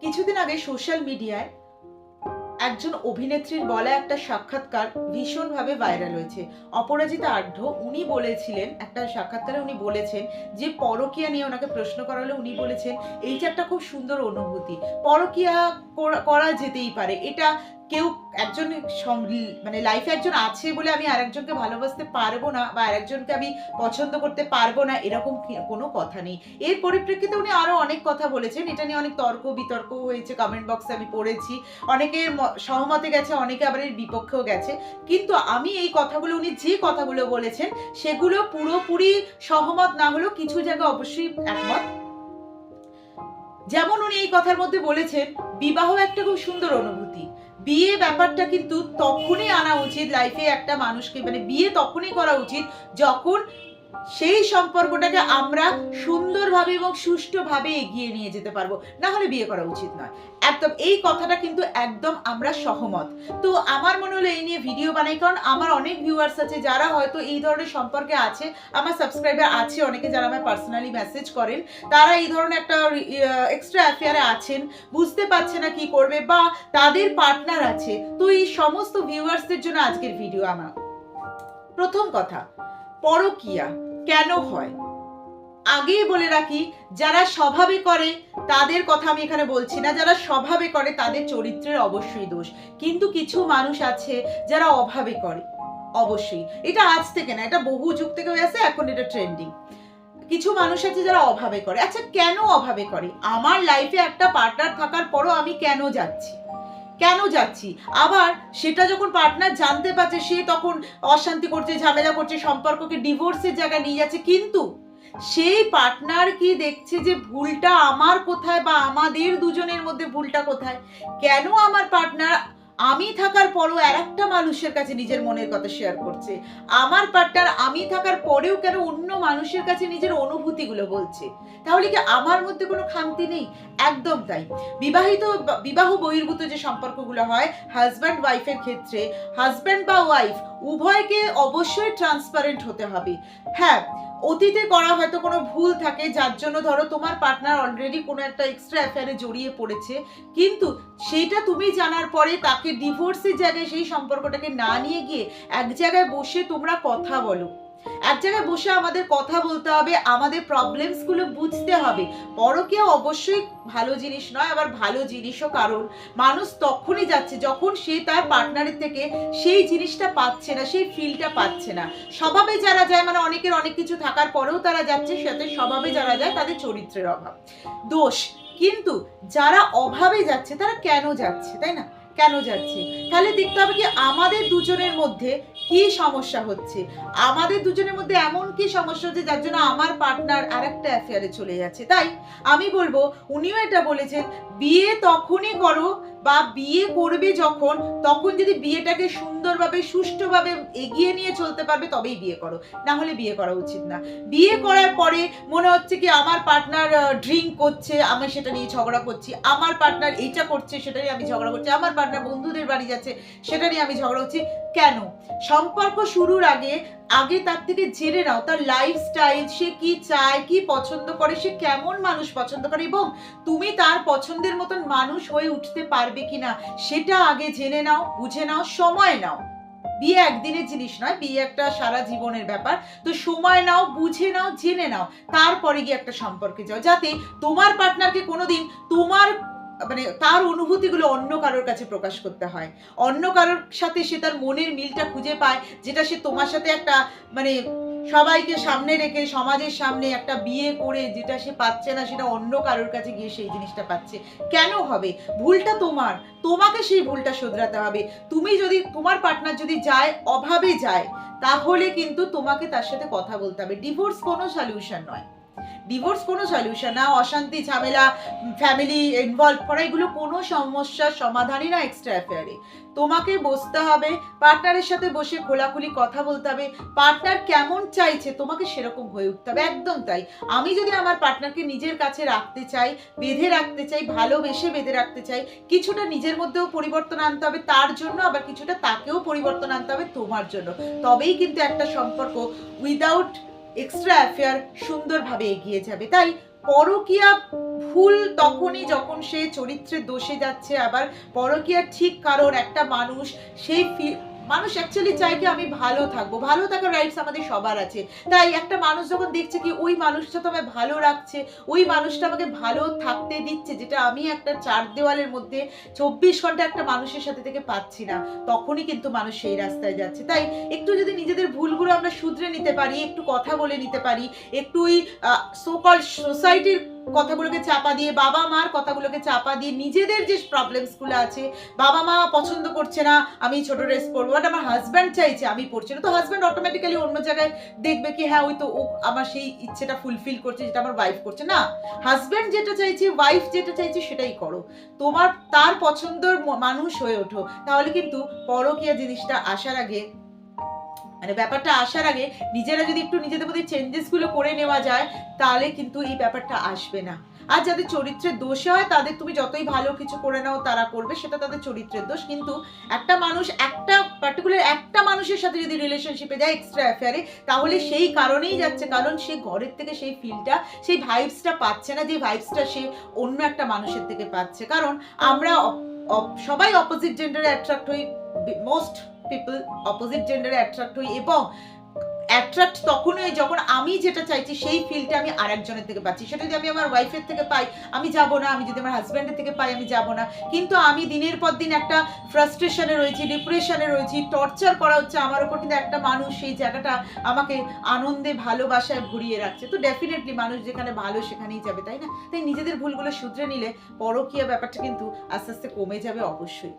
কিছুদিন আগে সোশ্যাল মিডিয়ায় একজন অভিনেত্রীর বলা একটা সাক্ষাৎকার ভীষণভাবে ভাইরাল হয়েছে। অপরাজিতা আঢ্য উনি বলেছিলেন, একটা সাক্ষাৎকারে উনি বলেছেন যে পরকিয়া নিয়ে ওনাকে প্রশ্ন করা হলে উনি বলেছেন, এইটা একটা খুব সুন্দর অনুভূতি। পরকিয়া করা- করা যেতেই পারে। এটা কেউ একজন মানে লাইফে একজন আছে বলে আমি আরেকজনকে ভালোবাসতে পারব না বা আরেকজনকে আমি পছন্দ করতে পারব না, এরকম কোনো কথা নেই। এর পরিপ্রেক্ষিতে উনি আরও অনেক কথা বলেছেন। এটা নিয়ে অনেক তর্ক বিতর্ক হয়েছে কমেন্ট বক্সে আমি পড়েছি। অনেকে সহমতে গেছে, অনেকে আবার এর বিপক্ষেও গেছে। কিন্তু আমি এই কথাগুলো, উনি যে কথাগুলো বলেছেন, সেগুলো পুরোপুরি সহমত না হলেও কিছু জায়গায় অবশ্যই একমত। যেমন উনি এই কথার মধ্যে বলেছেন, বিবাহ একটা খুব সুন্দর অনুভূতি। বিয়ে ব্যাপারটা কিন্তু তখনই আনা উচিত লাইফে একটা মানুষকে মানে বিয়ে তখনই করা উচিত যখন সেই সম্পর্কটাকে আমরা সুন্দরভাবে এবং সুষ্ঠুভাবে এগিয়ে নিয়ে যেতে পারব। না হলে বিয়ে করা উচিত নয়। একদম এই কথাটা কিন্তু একদম আমরা সহমত। তো আমার মনে হলো এই নিয়ে ভিডিও বানাই, কারণ আমার অনেক ভিউয়ার্স আছে যারা হয়তো এই ধরনের সম্পর্কে আছে, আমার সাবস্ক্রাইবার আছে অনেকে যারা আমায় পার্সোনালি মেসেজ করেন। তারা এই ধরনের একটা এক্সট্রা অ্যাফেয়ারে আছেন, বুঝতে পারছে না কি করবে বা তাদের পার্টনার আছে। তো এই সমস্ত ভিউয়ার্সদের জন্য আজকের ভিডিও আমার। প্রথম কথা পরকিয়া কেন হয়? আগেই বলে রাখি, যারা স্বভাবে করে, তাদের কথা আমি এখানে বলছি না। যারা স্বভাবে করে, তাদের চরিত্রের অবশ্যই দোষ। কিন্তু কিছু মানুষ আছে যারা অভাবে করে, অবশ্যই। এটা আজ থেকে না, এটা বহু যুগ থেকে হয়ে আছে, এখন এটা ট্রেন্ডিং কিছু মানুষ আছে যারা অভাবে করে। আচ্ছা কেন অভাবে করে? আমার লাইফে একটা পার্টনার থাকার পরও আমি কেন যাচ্ছি? কেন যাচ্ছি? আবার সেটা যখন পার্টনার জানতে পারছে, সে তখন অশান্তি করছে, ঝামেলা করছে, সম্পর্ককে ডিভোর্সের জায়গায় নিয়ে যাচ্ছে। কিন্তু সেই পার্টনার কি দেখছে যে ভুলটা আমার কোথায় বা আমাদের দুজনের মধ্যে ভুলটা কোথায়? কেন আমার পার্টনার আমি থাকার পরও আর একটা মানুষের কাছে নিজের মনের কথা শেয়ার করছে? আমার পার্টনার আমি থাকার পরেও কেন অন্য মানুষের কাছে নিজের অনুভূতিগুলো বলছে? তাহলে কি আমার মধ্যে কোনো খামতি নেই? একদম তাই। বিবাহিত বিবাহ বহির্ভূত যে সম্পর্কগুলো হয় হাজব্যান্ড ওয়াইফের ক্ষেত্রে হাজব্যান্ড বা ওয়াইফ উভয়কে অবশ্যই ট্রান্সপারেন্ট হতে হবে। হ্যাঁ অতীতে করা হয়তো কোনো ভুল থাকে, যার জন্য ধরো তোমার পার্টনার অলরেডি কোনো একটা এক্সট্রা অ্যাফেয়ারে জড়িয়ে পড়েছে, কিন্তু সেইটা তুমি জানার পরে তাকে ডিভোর্সের জায়গায় সেই সম্পর্কটাকে না নিয়ে গিয়ে এক জায়গায় বসে তোমরা কথা বলো। এক জায়গায় বসে আমাদের কথা বলতে হবে, আমাদের প্রবলেমসগুলো বুঝতে হবে। পরকীয়া অবশ্যই ভালো জিনিস নয়, আবার ভালো জিনিসও কারণ। মানুষ তখনই যাচ্ছে যখন সে তার পার্টনারের থেকে সেই জিনিসটা পাচ্ছে না, সেই ফিলটা পাচ্ছে না। স্বভাবে যারা যায় মানে অনেকের অনেক কিছু থাকার পরেও তারা যাচ্ছে সাথে স্বভাবে যারা যায় তাদের চরিত্রের অভাব। দোষ, কিন্তু যারা অভাবে যাচ্ছে তারা কেন যাচ্ছে, তাই না? কেন যাচ্ছে? তাহলে দেখতে হবে কি আমাদের দুজনের মধ্যে কি সমস্যা হচ্ছে? আমাদের দুজনের মধ্যে এমন কি সমস্যা হচ্ছে যার জন্য আমার পার্টনার আর একটা অ্যাফেয়ারে চলে যাচ্ছে? তাই আমি বলব, উনিও এটা বলেছেন, বিয়ে তখনই করো বা বিয়ে করবে যখন, তখন যদি বিয়েটাকে সুন্দরভাবে, সুষ্ঠুভাবে এগিয়ে নিয়ে চলতে পারবে, তবেই বিয়ে করো। না হলে বিয়ে করা উচিত না। বিয়ে করার পরে মনে হচ্ছে কি, আমার পার্টনার ড্রিঙ্ক করছে, আমি সেটা নিয়ে ঝগড়া করছি, আমার পার্টনার এইটা করছে, সেটা নিয়ে আমি ঝগড়া করছি, আমার পার্টনার বন্ধুদের বাড়ি যাচ্ছে, সেটা নিয়ে আমি ঝগড়া করছি কেন? সম্পর্ক শুরুর আগে আগে তার থেকে জেনে নাও তার লাইফস্টাইল সে কি চায়, কি পছন্দ করে, সে কেমন মানুষ পছন্দ করে এবং তুমি তার পছন্দের মতন মানুষ হয়ে উঠতে পারবে কিনা, সেটা আগে জেনে নাও, বুঝে নাও, সময় নাও। বিয়ে একদিনের জিনিস নয়, বিয়ে একটা সারা জীবনের ব্যাপার। তো সময় নাও, বুঝে নাও, জেনে নাও। তারপরে গিয়ে একটা সম্পর্কে যাও। যাতে তোমার পার্টনারকে কোনোদিন তোমার মানে তার অনুভূতিগুলো অন্য কারোর কাছে প্রকাশ করতে হয়। অন্য কারোর সাথে সে তার মনের মিলটা খুঁজে পায়, যেটা সে তোমার সাথে একটা মানে সবাইকে সামনে রেখে, সমাজের সামনে একটা বিয়ে করে যেটা সে পাচ্ছে না, সেটা অন্য কারোর কাছে গিয়ে সেই জিনিসটা পাচ্ছে। কেন হবে? ভুলটা তোমার। তোমাকে সেই ভুলটা শোধরাতে হবে। তুমি যদি, তোমার পার্টনার যদি যায়, অভাবে যায়, তাহলে কিন্তু তোমাকে তার সাথে কথা বলতে হবে। ডিভোর্স কোনো সলিউশন নয়। ডিভোর্স কোনো সলিউশন না, অশান্তি, ঝামেলা ফ্যামিলি ইনভলভ করা এগুলো কোনো সমস্যার সমাধানই না এক্সট্রা অ্যাফেয়ারে তোমাকে বসতে হবে পার্টনারের সাথে বসে খোলাখুলি কথা বলতে হবে পার্টনার কেমন চাইছে তোমাকে সেরকম হয়ে উঠতে হবে, একদম তাই। আমি যদি আমার পার্টনারকে নিজের কাছে রাখতে চাই, বেঁধে রাখতে চাই, ভালোবেসে বেঁধে রাখতে চাই, কিছুটা নিজের মধ্যেও পরিবর্তন আনতে হবে, তার জন্য আবার কিছুটা তাকেও পরিবর্তন আনতে হবে, তোমার জন্য। তবেই কিন্তু একটা সম্পর্ক উইদাউট এক্সট্রা অ্যাফেয়ার সুন্দরভাবে এগিয়ে যাবে। তাই পরকিয়া ভুল তখনই যখন সে চরিত্রে দোষে যাচ্ছে, আবার পরকিয়ার ঠিক কারণ একটা মানুষ সেই মানুষ অ্যাকচুয়ালি চায় কি আমি ভালো থাকব। ভালো থাকার রাইটস আমাদের সবার আছে। তাই একটা মানুষ যখন দেখছে কি ওই মানুষটা তো আমায় ভালো রাখছে, ওই মানুষটা আমাকে ভালো থাকতে দিচ্ছে, যেটা আমি একটা চার দেওয়ালের মধ্যে চব্বিশ ঘণ্টা একটা মানুষের সাথে থেকে পাচ্ছি না, তখনই কিন্তু মানুষ সেই রাস্তায় যাচ্ছে। তাই একটু যদি নিজেদের ভুলগুলো আমরা শুধরে নিতে পারি, একটু কথা বলে নিতে পারি, একটু ওই সোকল সোসাইটির কথাগুলোকে চাপা দিয়ে বাবা মার কথাগুলোকে চাপা দিয়ে নিজেদের যে প্রবলেমসগুলো আছে, বাবা মা পছন্দ করছে না, আমি ছোট ড্রেস পরবো। বাট আমার হাজব্যান্ড চাইছে, আমি পরছি না। তো হাজব্যান্ড অটোমেটিক্যালি অন্য জায়গায় দেখবে কি হ্যাঁ ওই তো ও আমার সেই ইচ্ছেটা ফুলফিল করছে, যেটা আমার ওয়াইফ করছে। না হাজব্যান্ড যেটা চাইছে ওয়াইফ যেটা চাইছে, সেটাই করো। তোমার, তার পছন্দর মানুষ হয়ে ওঠো। তাহলে কিন্তু পরকীয়া জিনিসটা আসার আগে মানে ব্যাপারটা আসার আগে নিজেরা যদি একটু নিজেদের মধ্যে চেঞ্জেসগুলো করে নেওয়া যায়, তাহলে কিন্তু এই ব্যাপারটা আসবে না। আর যাদের চরিত্রের দোষ হয়, তাদের তুমি যতই ভালো কিছু করে নাও, তারা করবে, সেটা তাদের চরিত্রের দোষ। কিন্তু একটা মানুষ একটা পার্টিকুলার একটা মানুষের সাথে যদি রিলেশনশিপে যায় এক্সট্রা অ্যাফেয়ারে তাহলে সেই কারণেই যাচ্ছে। কারণ সে ঘরের থেকে সেই ফিলটা সেই ভাইবসটা পাচ্ছে না, যে ভাইবসটা সে অন্য একটা মানুষের থেকে পাচ্ছে। কারণ আমরা সবাই অপোজিট জেন্ডারে অ্যাট্রাক্ট হই মোস্ট পিপল অপোজিট জেন্ডারে অ্যাট্রাক্ট হই এবং অ্যাট্রাক্ট তখনই হয় যখন আমি যেটা চাইছি, সেই ফিলটা আমি আরেকজনের থেকে পাচ্ছি। সেটা যদি আমি আমার ওয়াইফের থেকে পাই, আমি যাব না, আমি যদি আমার হাজব্যান্ডের থেকে পাই, আমি যাব না। কিন্তু আমি দিনের পর দিন একটা ফ্রাস্ট্রেশনে রয়েছি ডিপ্রেশনে রয়েছি টর্চার করা হচ্ছে আমার ওপর কিন্তু একটা মানুষ সেই জায়গাটা আমাকে আনন্দে, ভালোবাসায় ভরিয়ে রাখছে। তো ডেফিনেটলি মানুষ যেখানে ভালো, সেখানেই যাবে, তাই না? তাই নিজেদের ভুলগুলো শুধরে নিলে পরকীয়া ব্যাপারটা কিন্তু আস্তে আস্তে কমে যাবে অবশ্যই।